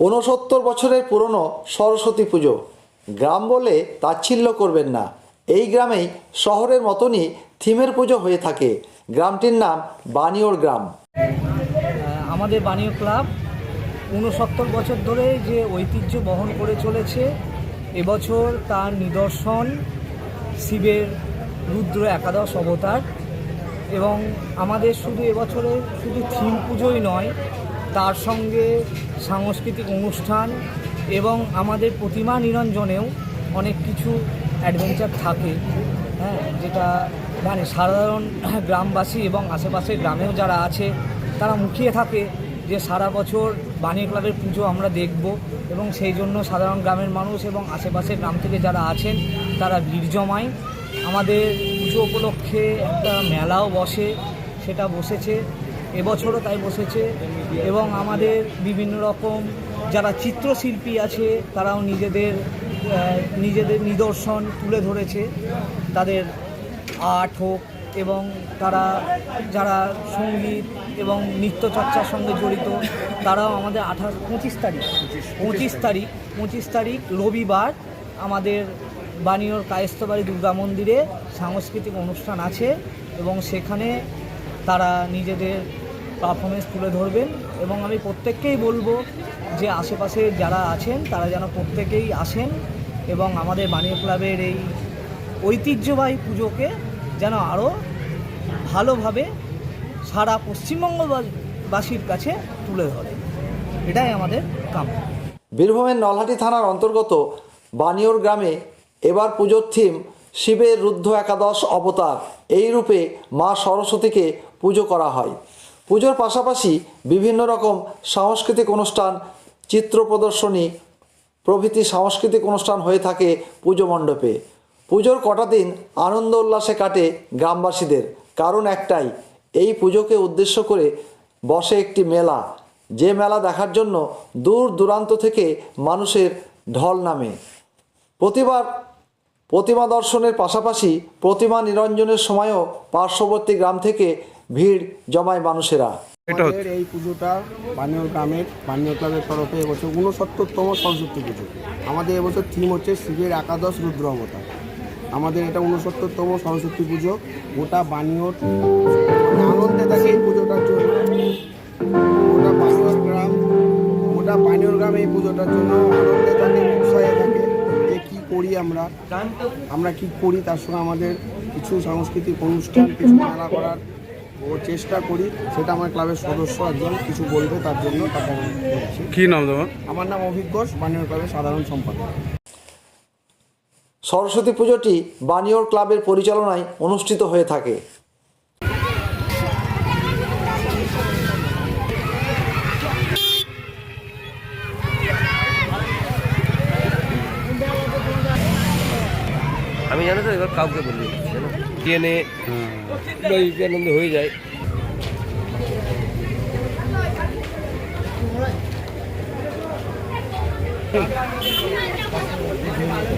ঊনসত্তর বছরের পুরনো সরস্বতী পুজো। গ্রাম বলে তাচ্ছিল্য করবেন না। এই গ্রামেই শহরের মতনই থিমের পুজো হয়ে থাকে। গ্রামটির নাম বানিওর গ্রাম। আমাদের বাণীয় ক্লাব ঊনসত্তর বছর ধরে যে ঐতিহ্য বহন করে চলেছে, এবছর তার নিদর্শন শিবের রুদ্র একাদশ অবতার এবং আমাদের শুধু এবছরে শুধু থিম পুজোই নয়, তার সঙ্গে সাংস্কৃতিক অনুষ্ঠান এবং আমাদের প্রতিমা নিরঞ্জনেও অনেক কিছু অ্যাডভেঞ্চার থাকে হ্যাঁ যেটা মানে সাধারণ গ্রামবাসী এবং আশেপাশের গ্রামেও যারা আছে, তারা মুখিয়ে থাকে যে সারা বছর বাণী ক্লাবের পুজো আমরা দেখব এবং সেই জন্য সাধারণ গ্রামের মানুষ এবং আশেপাশের গ্রাম থেকে যারা আছেন, তারা ভিড় জমায়। আমাদের পুজো উপলক্ষে একটা মেলাও বসে, সেটা বসেছে, এবছরও তাই বসেছে এবং আমাদের বিভিন্ন রকম যারা চিত্রশিল্পী আছে, তারাও নিজেদের নিজেদের নিদর্শন তুলে ধরেছে, তাদের আর্ট হোক এবং তারা যারা সংগীত এবং নৃত্যচর্চার সঙ্গে জড়িত তারাও আমাদের আঠাশ পঁচিশ তারিখ পঁচিশ তারিখ। পঁচিশ তারিখ রবিবার আমাদের বানিয়র কায়স্থবাড়ি দুর্গা মন্দিরে সাংস্কৃতিক অনুষ্ঠান আছে এবং সেখানে তারা নিজেদের পারফরমেন্স তুলে ধরবেন এবং আমি প্রত্যেককেই বলব যে আশেপাশে যারা আছেন তারা যেন প্রত্যেকেই আসেন এবং আমাদের বানিয়া ক্লাবের এই ঐতিহ্যবাহী পুজোকে যেন আরও ভালোভাবে সারা পশ্চিমবঙ্গবাসীর কাছে তুলে ধরে। এটাই আমাদের কাম বীরভূমের নলহাটি থানার অন্তর্গত বানিয়র গ্রামে এবার পুজোর থিম শিবের রুদ্ধ একাদশ অবতার। এই রূপে মা সরস্বতীকে পুজো করা হয়। পুজোর পাশাপাশি বিভিন্ন রকম সাংস্কৃতিক অনুষ্ঠান, চিত্র প্রদর্শনী, প্রভৃতি সাংস্কৃতিক অনুষ্ঠান হয়ে থাকে পুজো মণ্ডপে। পুজোর কটা দিন আনন্দ উল্লাসে কাটে গ্রামবাসীদের। কারণ একটাই এই পুজোকে উদ্দেশ্য করে বসে একটি মেলা। যে মেলা দেখার জন্য দূর দূরান্ত থেকে মানুষের ঢল নামে। প্রতিবার প্রতিমা দর্শনের পাশাপাশি প্রতিমা নিরঞ্জনের সময়ও পার্শ্ববর্তী গ্রাম থেকে ভিড় জমায় মানুষেরা। আমাদের এই পুজোটা বানিয় গ্রামের বানিয় ক্লাবের তরফে এবছর ঊনসত্তরতম সরস্বতী পুজো। আমাদের এবছর থিম হচ্ছে শিবের একাদশ রুদ্র অবতার। আমাদের এটা ঊনসত্তরতম সরস্বতী পুজো। গোটা বানিয়র মানে আনন্দে থাকে এই পুজোটার জন্য। গোটা বানিয়র গ্রাম গোটা বানিয়র গ্রাম এই পুজোটার জন্য আনন্দে থাকে উৎসাহে থাকে যে কী করি আমরা। আমরা কি করি তার সঙ্গে আমাদের কিছু সাংস্কৃতিক অনুষ্ঠান কিছু মেলা করার ও চেষ্টা করি। সেটা আমার ক্লাবের সদস্য একজন কিছু বলবে তার জন্য তাকে কি নাম তোমার? আমার নাম অভিজ্ঞ বানিয়ার ক্লাবের সাধারণ সম্পাদক। সরস্বতী পুজোটি বানিওর ক্লাবের পরিচালনায় অনুষ্ঠিত হয়ে থাকে। আমি জানো তো এবার কাউকে বলি জানো? ট্রেনে আনন্দ হয়ে যায়।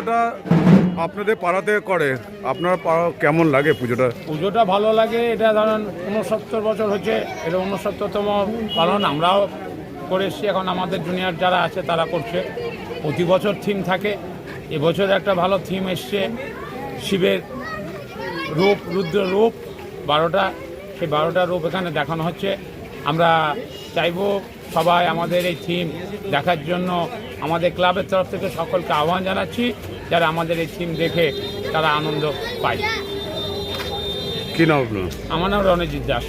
পুজোটা আপনাদের পাড়াতে করে। আপনার পাড়া কেমন লাগে পুজোটা? পুজোটা ভালো লাগে, এটা ধরেন উনসত্তর বছর হচ্ছে, এটা উনসত্তরতম পালন, আমরাও করে এসছি, এখন আমাদের জুনিয়র যারা আছে তারা করছে। প্রতি বছর থিম থাকে, এবছর একটা ভালো থিম এসছে, শিবের রূপ, রুদ্র রূপ, বারোটা, সেই বারোটা রূপ এখানে দেখানো হচ্ছে। আমরা চাইব সবাই আমাদের এই থিম দেখার জন্য। আমাদের ক্লাবের তরফ থেকে সকলকে আহ্বান জানাচ্ছি যারা আমাদের এই থিম দেখে তারা আনন্দ পায়। কি নাম আপনার? আমার নাম রণজিৎ দাস।